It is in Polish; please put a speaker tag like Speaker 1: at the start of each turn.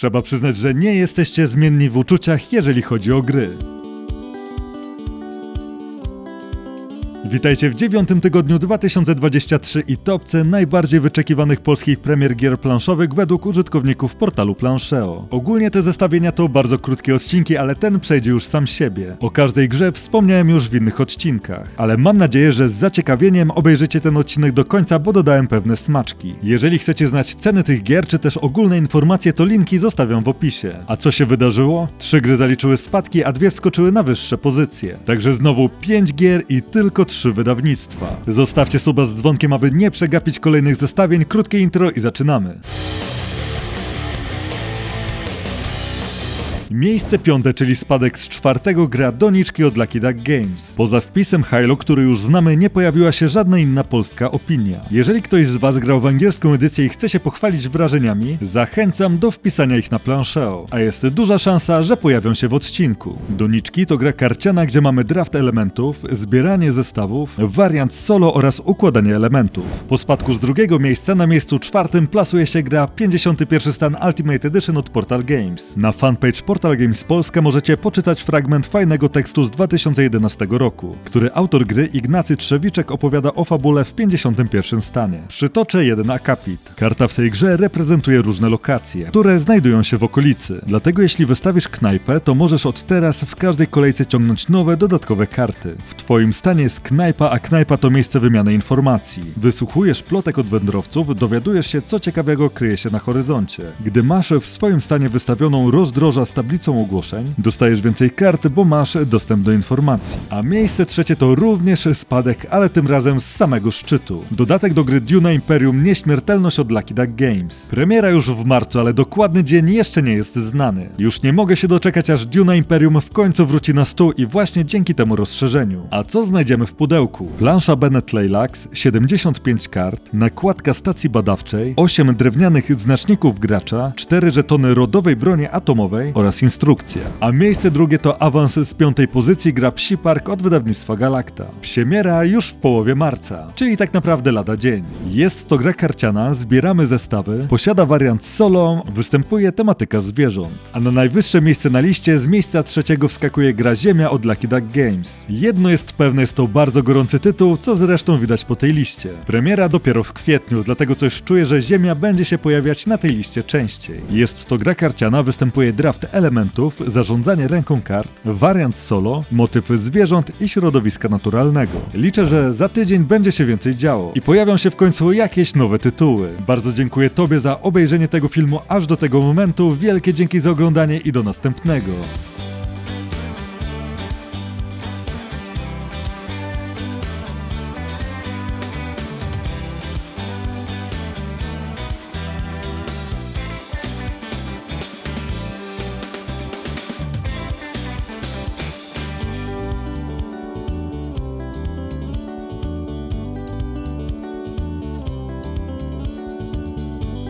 Speaker 1: Trzeba przyznać, że nie jesteście zmienni w uczuciach, jeżeli chodzi o gry. Witajcie w dziewiątym tygodniu 2023 i topce najbardziej wyczekiwanych polskich premier gier planszowych według użytkowników portalu Planszeo. Ogólnie te zestawienia to bardzo krótkie odcinki, ale ten przejdzie już sam siebie. O każdej grze wspomniałem już w innych odcinkach, ale mam nadzieję, że z zaciekawieniem obejrzycie ten odcinek do końca, bo dodałem pewne smaczki. Jeżeli chcecie znać ceny tych gier, czy też ogólne informacje, to linki zostawiam w opisie. A co się wydarzyło? Trzy gry zaliczyły spadki, a dwie wskoczyły na wyższe pozycje. Także znowu 5 gier i tylko trzy wydawnictwa. Zostawcie suba z dzwonkiem, aby nie przegapić kolejnych zestawień. Krótkie intro i zaczynamy. Miejsce piąte, czyli spadek z czwartego gra doniczki od Lucky Duck Games. Poza wpisem Halo, który już znamy, nie pojawiła się żadna inna polska opinia. Jeżeli ktoś z Was grał w angielską edycję i chce się pochwalić wrażeniami, zachęcam do wpisania ich na planszeo, a jest duża szansa, że pojawią się w odcinku. Doniczki to gra karciana, gdzie mamy draft elementów, zbieranie zestawów, wariant solo oraz układanie elementów. Po spadku z drugiego miejsca na miejscu czwartym plasuje się gra 51 stan Ultimate Edition od Portal Games. Na fanpage Portal Games Polska możecie poczytać fragment fajnego tekstu z 2011 roku, który autor gry Ignacy Trzewiczek opowiada o fabule w 51 stanie. Przytoczę jeden akapit. Karta w tej grze reprezentuje różne lokacje, które znajdują się w okolicy. Dlatego jeśli wystawisz knajpę, to możesz od teraz w każdej kolejce ciągnąć nowe, dodatkowe karty. W twoim stanie jest knajpa, a knajpa to miejsce wymiany informacji. Wysłuchujesz plotek od wędrowców, dowiadujesz się, co ciekawego kryje się na horyzoncie. Gdy masz w swoim stanie wystawioną rozdroża z tablicą ogłoszeń, dostajesz więcej kart, bo masz dostęp do informacji. A miejsce trzecie to również spadek, ale tym razem z samego szczytu. Dodatek do gry Duna Imperium Nieśmiertelność od Lucky Duck Games. Premiera już w marcu, ale dokładny dzień jeszcze nie jest znany. Już nie mogę się doczekać, aż Duna Imperium w końcu wróci na stół i właśnie dzięki temu rozszerzeniu. A co znajdziemy w pudełku? Plansza Bennett Laylax, 75 kart, nakładka stacji badawczej, 8 drewnianych znaczników gracza, 4 żetony rodowej broni atomowej oraz instrukcja. A miejsce drugie to awans z piątej pozycji gra Psi Park od wydawnictwa Galacta. Psiemiera już w połowie marca, czyli tak naprawdę lada dzień. Jest to gra karciana, zbieramy zestawy, posiada wariant solo, występuje tematyka zwierząt. A na najwyższe miejsce na liście z miejsca trzeciego wskakuje gra Ziemia od Lucky Duck Games. Jedno jest pewne, jest to bardzo gorący tytuł, co zresztą widać po tej liście. Premiera dopiero w kwietniu, dlatego coś czuję, że Ziemia będzie się pojawiać na tej liście częściej. Jest to gra karciana, występuje draft elementów, zarządzanie ręką kart, wariant solo, motywy zwierząt i środowiska naturalnego. Liczę, że za tydzień będzie się więcej działo i pojawią się w końcu jakieś nowe tytuły. Bardzo dziękuję Tobie za obejrzenie tego filmu aż do tego momentu. Wielkie dzięki za oglądanie i do następnego.